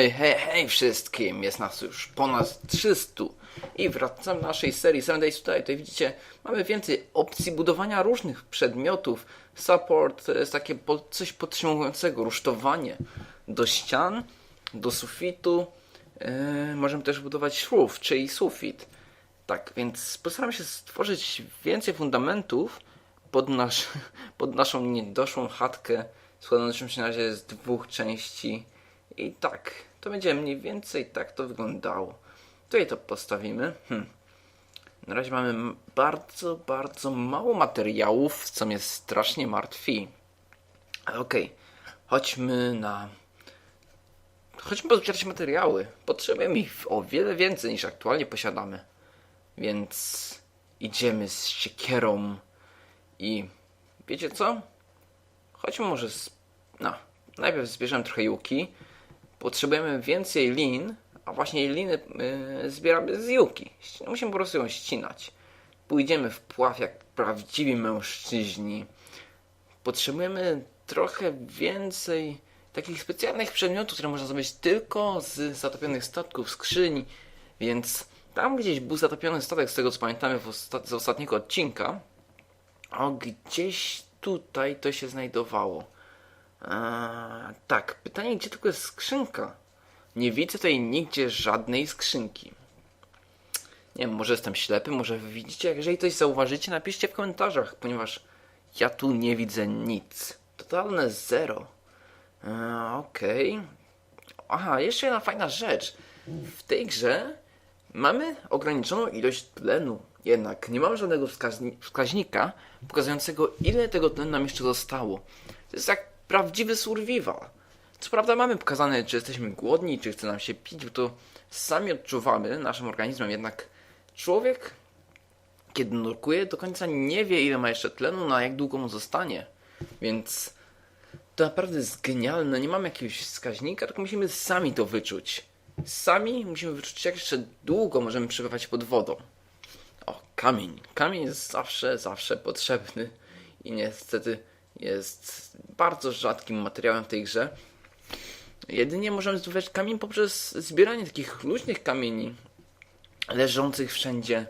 Hej, hej, hej wszystkim! Jest nas już ponad 300 i wracamy do naszej serii 7 Days Tutaj. Tutaj widzicie, mamy więcej opcji budowania różnych przedmiotów. Support to jest takie coś podtrzymującego, rusztowanie do ścian, do sufitu. Yy, możemy też budować roof, czyli sufit. Tak, więc postaram się stworzyć więcej fundamentów pod, nasz, pod naszą niedoszłą chatkę składającą się na razie z dwóch części. I tak, to będzie mniej więcej tak to wyglądało. Tutaj to postawimy. Hm. Na razie mamy bardzo, bardzo mało materiałów, co mnie strasznie martwi. Ale okej, chodźmy na... Chodźmy pozbierać materiały. Potrzebujemy ich o wiele więcej niż aktualnie posiadamy. Więc idziemy z siekierą i wiecie co? Chodźmy może z... No, najpierw zbierzemy trochę juki. Potrzebujemy więcej lin, a właśnie liny yy, zbieramy z juki. Musimy po prostu ją ścinać. Pójdziemy w pław jak prawdziwi mężczyźni. Potrzebujemy trochę więcej takich specjalnych przedmiotów, które można zdobyć tylko z zatopionych statków, skrzyń. Więc tam gdzieś był zatopiony statek, z tego co pamiętamy osta- z ostatniego odcinka. O, gdzieś tutaj to się znajdowało. Tak, pytanie, gdzie tylko jest skrzynka? Nie widzę tutaj nigdzie żadnej skrzynki. Nie wiem, może jestem ślepy, może wy widzicie. Jeżeli coś zauważycie, napiszcie w komentarzach, ponieważ ja tu nie widzę nic. Totalne zero. Okej. Aha, jeszcze jedna fajna rzecz. W tej grze mamy ograniczoną ilość tlenu. Jednak nie mamy żadnego wskaźnika pokazującego, ile tego tlenu nam jeszcze zostało. To jest jak prawdziwy survival. Co prawda mamy pokazane, czy jesteśmy głodni, czy chce nam się pić, bo to sami odczuwamy naszym organizmem, jednak człowiek, kiedy nurkuje, do końca nie wie, ile ma jeszcze tlenu, na jak długo mu zostanie. Więc to naprawdę jest genialne. Nie mamy jakiegoś wskaźnika, tylko musimy sami to wyczuć. Sami musimy wyczuć, jak jeszcze długo możemy przebywać pod wodą. O, kamień. Kamień jest zawsze, zawsze potrzebny i niestety jest bardzo rzadkim materiałem w tej grze. Jedynie możemy zdobywać kamień poprzez zbieranie takich luźnych kamieni leżących wszędzie,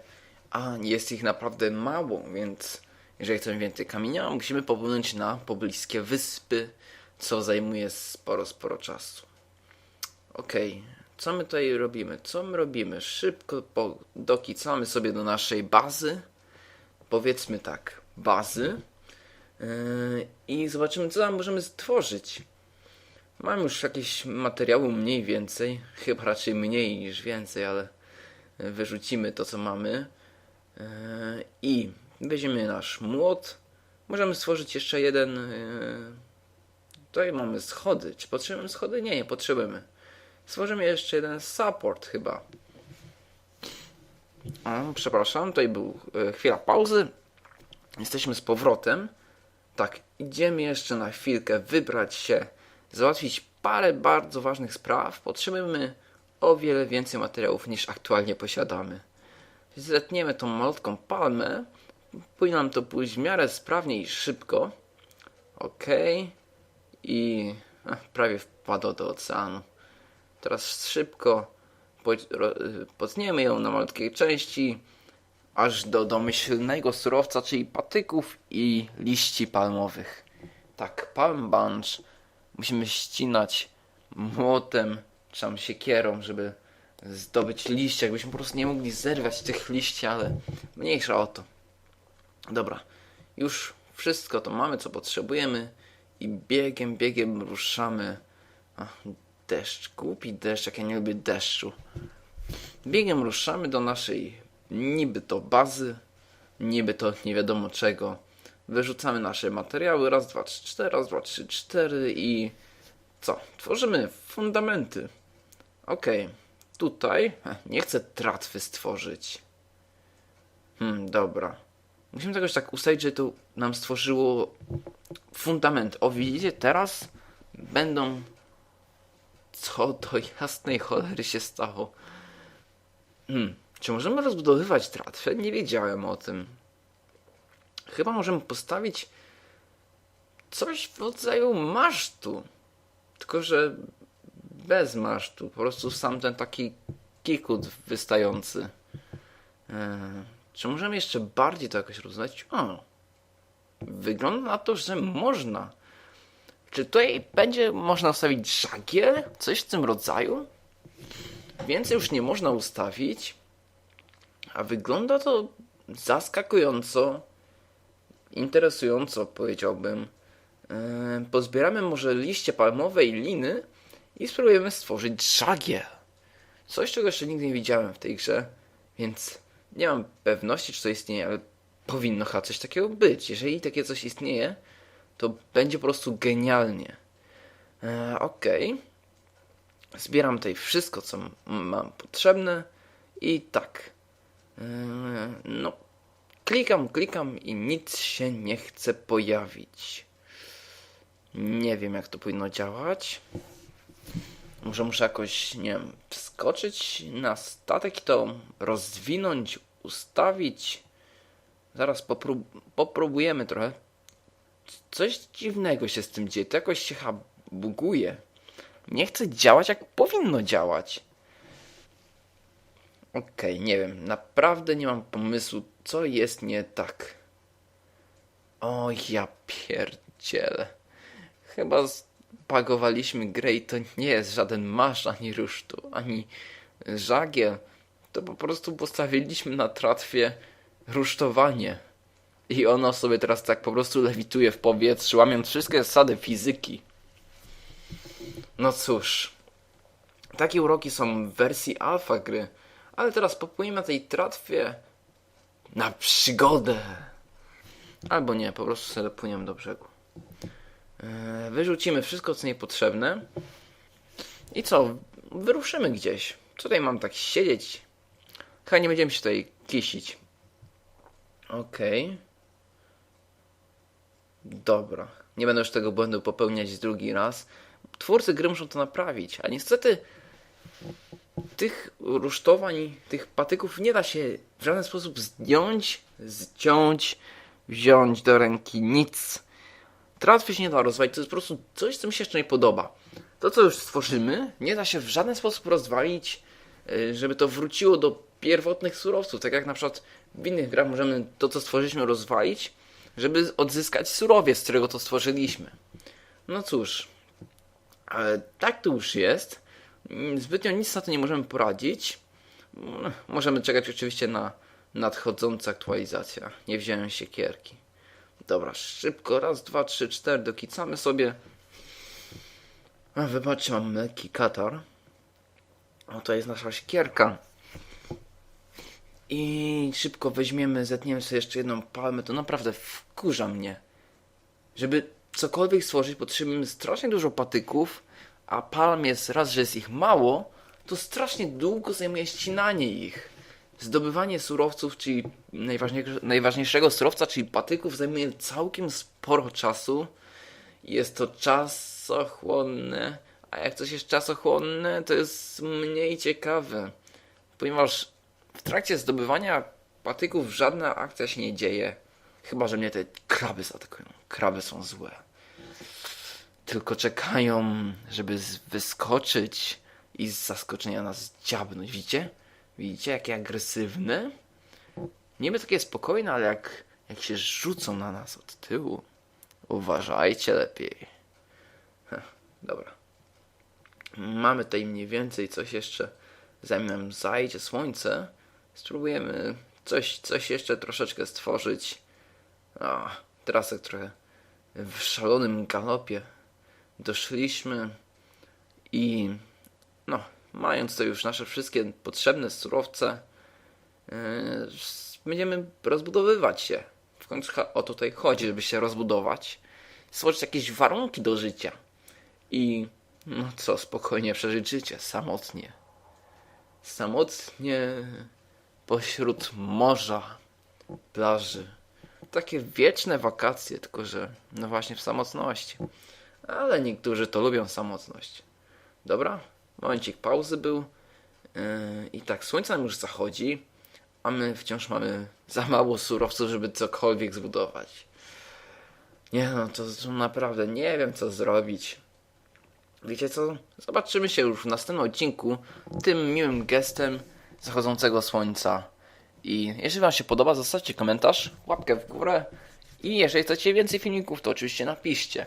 a jest ich naprawdę mało, więc jeżeli chcemy więcej kamienia, musimy popłynąć na pobliskie wyspy, co zajmuje sporo, sporo czasu. Okej, co my tutaj robimy? Co my robimy? Szybko dokicamy sobie do naszej bazy. Powiedzmy tak, bazy. Yy, I zobaczymy, co tam możemy stworzyć. Mam już jakieś materiały mniej więcej. Chyba raczej mniej niż więcej, ale wyrzucimy to, co mamy. Yy, I weźmiemy nasz młot. Możemy stworzyć jeszcze jeden. yy, Tutaj mamy schody. Czy potrzebujemy schody? Nie, nie potrzebujemy. Stworzymy jeszcze jeden support chyba. O, przepraszam, tutaj był chwila pauzy. Jesteśmy z powrotem. Tak, idziemy jeszcze na chwilkę wybrać się, załatwić parę bardzo ważnych spraw. Potrzebujemy o wiele więcej materiałów niż aktualnie posiadamy. Zetniemy tą malutką palmę. Powinno nam to pójść w miarę sprawnie i szybko. Okej. I ach, prawie wpadło do oceanu. Teraz szybko y, potniemy ją na malutkie części, aż do domyślnego surowca, czyli patyków i liści palmowych. Tak, palm bunch musimy ścinać młotem, czy tam siekierą, żeby zdobyć liście, jakbyśmy po prostu nie mogli zerwać tych liści, ale mniejsza o to. Dobra, już wszystko to mamy, co potrzebujemy i biegiem, biegiem ruszamy. Ach, deszcz, głupi deszcz, jak ja nie lubię deszczu. Biegiem ruszamy do naszej niby to bazy, niby to nie wiadomo czego. Wyrzucamy nasze materiały, raz, dwa, trzy, cztery, raz, dwa, trzy, cztery i co? Tworzymy fundamenty. Okej, tutaj nie chcę tratwy stworzyć. Hmm, dobra. Musimy jakoś tak ustawić, że to nam stworzyło fundament. O, widzicie, teraz będą. Co do jasnej cholery się stało? Hmm, czy możemy rozbudowywać tratwę? Nie wiedziałem o tym. Chyba możemy postawić coś w rodzaju masztu. Tylko, że bez masztu, po prostu sam ten taki kikut wystający. E, czy możemy jeszcze bardziej to jakoś rozwiązać? O, wygląda na to, że można. Czy tutaj będzie można ustawić żagiel? Coś w tym rodzaju? Więcej już nie można ustawić. A wygląda to zaskakująco, interesująco powiedziałbym. Yy, Pozbieramy może liście palmowe i liny i spróbujemy stworzyć żagiel. Coś, czego jeszcze nigdy nie widziałem w tej grze, więc nie mam pewności, czy to istnieje, ale powinno chyba coś takiego być. Jeżeli takie coś istnieje, to będzie po prostu genialnie. E, Okej. Zbieram tutaj wszystko, co mam potrzebne i tak. E, no, klikam, klikam i nic się nie chce pojawić. Nie wiem, jak to powinno działać. Może muszę jakoś, nie wiem, wskoczyć na statek i to rozwinąć, ustawić. Zaraz poprób- popróbujemy trochę. Coś dziwnego się z tym dzieje. To jakoś się buguje. Nie chce działać jak powinno działać. Okej, nie wiem. Naprawdę nie mam pomysłu, co jest nie tak. O, ja pierdzielę. Chyba zbagowaliśmy grę i to nie jest żaden masz, ani rusztu, ani żagiel. To po prostu postawiliśmy na tratwie rusztowanie. I ono sobie teraz tak po prostu lewituje w powietrzu, łamiąc wszystkie zasady fizyki. No cóż. Takie uroki są w wersji alfa gry. Ale teraz popłyniemy na tej tratwie na przygodę. Albo nie, po prostu sobie dopłyniemy do brzegu. Eee, Wyrzucimy wszystko, co niepotrzebne. I co? Wyruszymy gdzieś. Tutaj mam tak siedzieć? Chyba nie będziemy się tutaj kisić. Okej. Dobra. Nie będę już tego błędu popełniać drugi raz. Twórcy gry muszą to naprawić, a niestety tych rusztowań, tych patyków nie da się w żaden sposób zdjąć, zciąć, wziąć do ręki, nic. Tratwy się nie da rozwalić, to jest po prostu coś, co mi się jeszcze nie podoba. To, co już stworzymy, nie da się w żaden sposób rozwalić, y, żeby to wróciło do pierwotnych surowców. Tak jak na przykład w innych grach możemy to, co stworzyliśmy, rozwalić, żeby odzyskać surowiec, z którego to stworzyliśmy. No cóż, ale tak to już jest. Mm, Zbytnio nic na to nie możemy poradzić. Mm, Możemy czekać oczywiście na nadchodzące aktualizacja. Nie wziąłem siekierki. Dobra, szybko, raz, dwa, trzy, cztery, dokicamy sobie. A, wybaczcie, mam lekki katar. O, to jest nasza siekierka. I szybko weźmiemy, zetniemy sobie jeszcze jedną palmę. To naprawdę wkurza mnie. Żeby cokolwiek stworzyć, potrzebujemy strasznie dużo patyków, a palm jest raz, że jest ich mało, to strasznie długo zajmuje ścinanie ich. Zdobywanie surowców, czyli najważniejsze- najważniejszego surowca, czyli patyków, zajmuje całkiem sporo czasu. Jest to czasochłonne, a jak coś jest czasochłonne, to jest mniej ciekawe. Ponieważ w trakcie zdobywania patyków żadna akcja się nie dzieje. Chyba, że mnie te kraby zaatakują. Kraby są złe. Tylko czekają, żeby wyskoczyć i z zaskoczenia nas dziabnąć. Widzicie? Widzicie, jakie agresywne? Niby takie spokojne, ale jak, jak się rzucą na nas od tyłu, uważajcie lepiej. Heh, dobra. Mamy tutaj mniej więcej coś jeszcze, zanim nam zajdzie słońce. Spróbujemy coś, coś jeszcze troszeczkę stworzyć. A, teraz trochę w szalonym galopie doszliśmy i no, mając to już nasze wszystkie potrzebne surowce, yy, będziemy rozbudowywać się. W końcu o to tutaj chodzi, żeby się rozbudować, stworzyć jakieś warunki do życia i no co, spokojnie przeżyć życie, samotnie. Samotnie pośród morza, plaży. Takie wieczne wakacje, tylko że no właśnie w samotności. Ale niektórzy to lubią samotność. Dobra, momencik pauzy był. Yy, I tak słońce nam już zachodzi, a my wciąż mamy za mało surowców, żeby cokolwiek zbudować. Nie no, to, to naprawdę nie wiem co zrobić. Wiecie co? Zobaczymy się już w następnym odcinku tym miłym gestem zachodzącego słońca. I jeżeli Wam się podoba, zostawcie komentarz, łapkę w górę. I jeżeli chcecie więcej filmików, to oczywiście napiszcie.